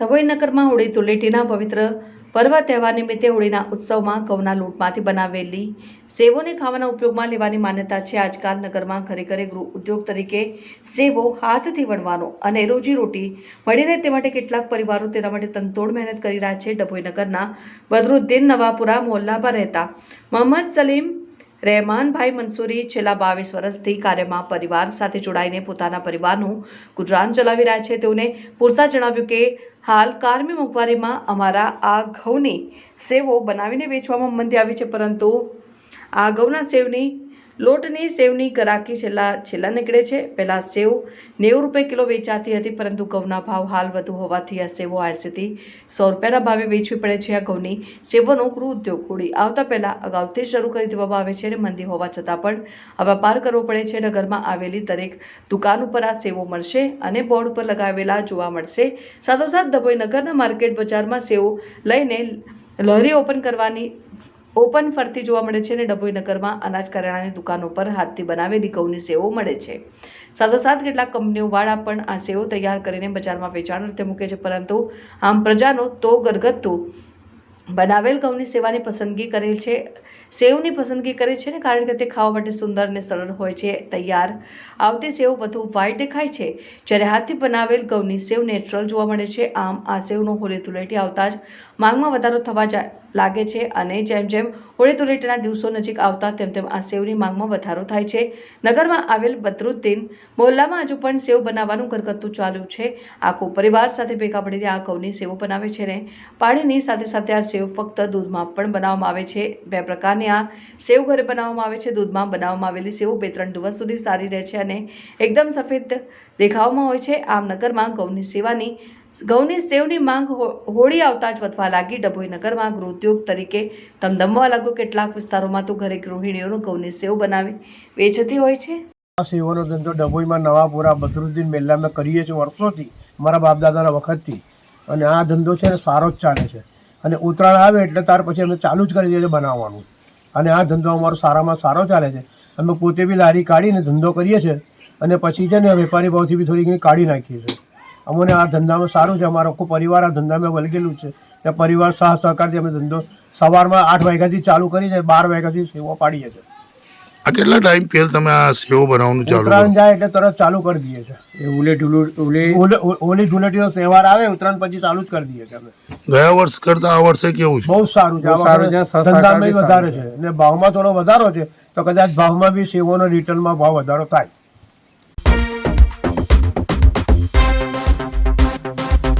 નગરમાં હોળી ધૂળેટીના પવિત્ર પર્વ તહેવાર નિમિત્તે હોળીના ઉત્સવમાં ઘઉંના લોટમાંથી બનાવેલી સેવોને ખાવાના ઉપયોગમાં લેવાની માન્યતા છે. આજકાલ નગરમાં ઘરે ઘરે ગૃહ ઉદ્યોગ તરીકે સેવો હાથથી વણવાનો અને રોજીરોટી મળી રહે તે માટે કેટલાક પરિવારો તેના માટે તનતોડ મહેનત કરી રહ્યા છે. ડભોઈ નગરના બદરુદ્દીન નવાપુરા મોહલ્લામાં રહેતા મોહમ્મદ સલીમ રહેમાનભાઈ મંસૂરી છેલ્લા બાવીસ વર્ષથી કાર્યમાં પરિવાર સાથે જોડાઈને પોતાના પરિવારનું ગુજરાન ચલાવી રહ્યા છે. તેઓને પૂછતા જણાવ્યું કે હાલ કારમી મોંઘવારીમાં અમારા આ ઘઉંની સેવો બનાવીને વેચવામાં મંદી આવી છે, પરંતુ આ ઘઉંના સેવની લોટની સેવની ગરાકી છેલ્લા છેલ્લા નીકળે છે. પહેલાં સેવ નેવું રૂપિયા કિલો વેચાતી હતી, પરંતુ ઘઉંના ભાવ હાલ વધુ હોવાથી આ સેવો આરસીથી સો રૂપિયાના ભાવે વેચવી પડે છે. આ ઘઉંની સેવોનો ગૃહ ઉદ્યોગ ઉડી આવતા પહેલાં અગાઉથી શરૂ કરી દેવામાં આવે છે અને મંદી હોવા છતાં પણ આ વેપાર કરવો પડે છે. નગરમાં આવેલી દરેક દુકાન ઉપર આ સેવો મળશે અને બોર્ડ ઉપર લગાવેલા જોવા મળશે. સાથોસાથ ડભોઈ નગરના માર્કેટ બજારમાં સેવો લઈને લહેરી ઓપન કરવાની ઓપન ફરતી જોવા મળે છે અને ડભોઈ નગરમાં અનાજ કરિયાણાની દુકાનો પર હાથથી બનાવેલી ઘઉંની સેવો મળે છે. સાથોસાથ કેટલાક કંપનીઓવાળા પણ આ સેવો તૈયાર કરીને બજારમાં વેચાણ અર્થે મૂકે છે, પરંતુ આમ પ્રજાનો તો ગરગથ્થુ બનાવેલ ઘઉંની સેવાની પસંદગી કરેલ છે, સેવની પસંદગી કરે છે ને કારણ કે તે ખાવા માટે સુંદર અને સરળ હોય છે, તૈયાર આવતી સેવ વધુ વ્હાઈટ દેખાય છે. જ્યારે હાથથી બનાવેલ ઘઉંની સેવ નેચરલ જોવા મળે છે, આમ આ સેવનો હોળી ધૂળેટી આવતા જ માંગમાં વધારો થવા જાય લાગે છે અને જેમ જેમ હોળી ધૂળેટીના દિવસો નજીક આવતા તેમ તેમ આ સેવની માંગમાં વધારો થાય છે. નગરમાં આવેલ બદરુદ્દીન મોહલ્લામાં હજુ પણ સેવ બનાવવાનું ઘરગથ્થું ચાલુ છે. આખો પરિવાર સાથે ભેગા પડીને આ ઘઉંની સેવો બનાવે છે ને પાણીની સાથે સાથે આ સેવ ફક્ત દૂધમાં પણ બનાવવામાં આવે છે. બે પ્રકારની આ સેવ ઘરે બનાવવામાં આવે છે. દૂધમાં બનાવવામાં આવેલી સેવ બે ત્રણ દિવસ સુધી સારી રહે છે અને એકદમ સફેદ દેખાવમાં હોય છે. આમ નગરમાં ઘઉંની સેવાની ઘઉંની સેવની માંગ હોળી આવતા જ વધવા લાગી. ડભોઈ નગરમાં ગૃહ તરીકે ધમધમવા લાગ્યો. કેટલાક વિસ્તારોમાં તો ઘરે ગૃહિણીઓનું ઘઉંની સેવ બનાવી વેચતી હોય છે. આ સેવાનો ધંધો ડભોઈમાં નવાપુરા બદરુદ્દીન મેલ્લામાં કરીએ છીએ વર્ષોથી, મારા બાપદાદાના વખતથી. અને આ ધંધો છે ને સારો જ ચાલે છે. અને ઉત્તરાયણ આવે એટલે ત્યાર પછી અમે ચાલુ જ કરી દઈએ છીએ બનાવવાનું. અને આ ધંધો અમારો સારામાં સારો ચાલે છે. અમે પોતે બી લારી કાઢીને ધંધો કરીએ છીએ. અને પછી છે ને વેપારી ભાવથી બી થોડી કાઢી નાખીએ છીએ. અમને આ ધંધામાં સારું છે અમારો આખો પરિવાર આ ધંધામાં વળગેલું છે. તે પરિવાર સહ સહકારથી અમે ધંધો સવારમાં આઠ વાગ્યાથી ચાલુ કરી છે બાર વાગ્યાથી સેવા પાડીએ છીએ આ કેટલા ટાઈમ પહેલ તમે આ સેવો બનાવવાનું ચાલુ ઉત્તરાયણ જાય એટલે તરત ચાલુ કરી દઈએ છીએ એ ઉલે ઢુલું ઉલે હોલી હોલી તહેવાર આવે ઉત્તરાયણ પછી ચાલુ જ કરી દઈએ છીએ અમે. ગયા વર્ષ કરતા આ વર્ષે કેવું છે? બહુ સારું છે. ધંધામાં વધારે છે. અને ભાવમાં થોડો વધારો છે તો કદાચ ભાવમાં બી સેવોનો રિટર્નમાં ભાવ વધારો થાય.